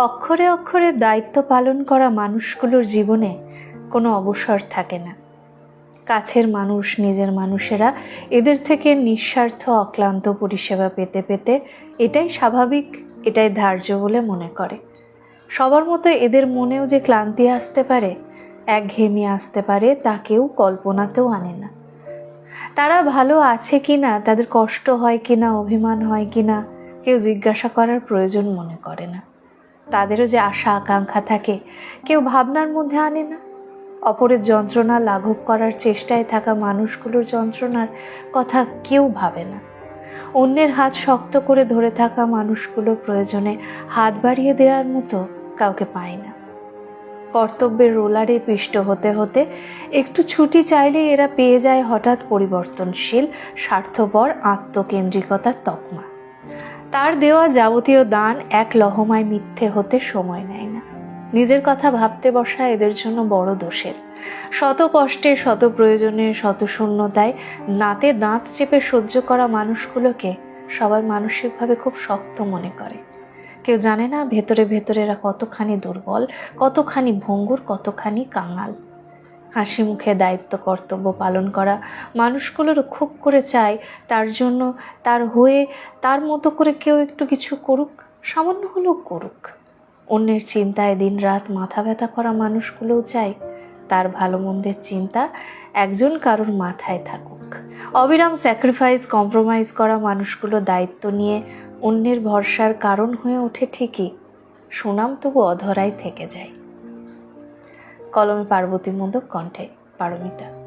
অক্ষরে অক্ষরে দায়িত্ব পালন করা মানুষগুলোর জীবনে কোনো অবসর থাকে না। কাছের মানুষ, নিজের মানুষেরা এদের থেকে নিঃস্বার্থ, অক্লান্ত পরিষেবা পেতে পেতে এটাই স্বাভাবিক, এটাই ধার্য বলে মনে করে। সবার মতো এদের মনেও যে ক্লান্তি আসতে পারে, একঘেয়েমি আসতে পারে, তা কেউ কল্পনাতেও আনে না। তারা ভালো আছে কি না তাদের কষ্ট হয় কি না অভিমান হয় কি না কেউ জিজ্ঞাসা করার প্রয়োজন মনে করে না। তাদেরও যে আশা, আকাঙ্ক্ষা থাকে, কেউ ভাবনার মধ্যে আনে না। অপরের যন্ত্রণা লাঘব করার চেষ্টায় থাকা মানুষগুলোর যন্ত্রণার কথা কেউ ভাবে না। অন্যের হাত শক্ত করে ধরে থাকা মানুষগুলো প্রয়োজনে হাত বাড়িয়ে দেওয়ার মতো কাউকে পায় না। কর্তব্যের রোলারে পিষ্ট হতে হতে একটু ছুটি চাইলে এরা পেয়ে যায় হঠাৎ পরিবর্তনশীল, স্বার্থপর, আত্মকেন্দ্রিকতার তকমা। তার দেওয়া যাবতীয় দান এক লহমায় মিথ্যে হতে সময় নেয় না। নিজের কথা ভাবতে বসা এদের জন্য বড় দোষের। শত কষ্টে, শত প্রয়োজনে, শত শূন্যতায় নাতে দাঁত চেপে সহ্য করা মানুষগুলোকে সবাই মানসিকভাবে খুব শক্ত মনে করে। কেউ জানে না ভেতরে ভেতরে এরা কতখানি দুর্বল, কতখানি ভঙ্গুর, কতখানি কাঙাল। হাসি মুখে দায়িত্ব, কর্তব্য পালন করা। মানুষগুলোরও খুব করে চায়, তার জন্য, তার হয়ে, তার মতো করে কেউ একটু কিছু করুক, সামান্য হলেও করুক। অন্যের চিন্তায় দিন রাত মাথা ব্যথা করা মানুষগুলোও চায়, তার ভালো মন্দের চিন্তা একজন কারোর মাথায় থাকুক। অবিরাম স্যাক্রিফাইস কম্প্রোমাইজ করা মানুষগুলো দায়িত্ব নিয়ে অন্যের ভরসার কারণ হয়ে ওঠে ঠিকই, সুনাম তবু অধরাই থেকে যায়। কলমে পার্বতী মোদক কণ্ঠে পারমিতা।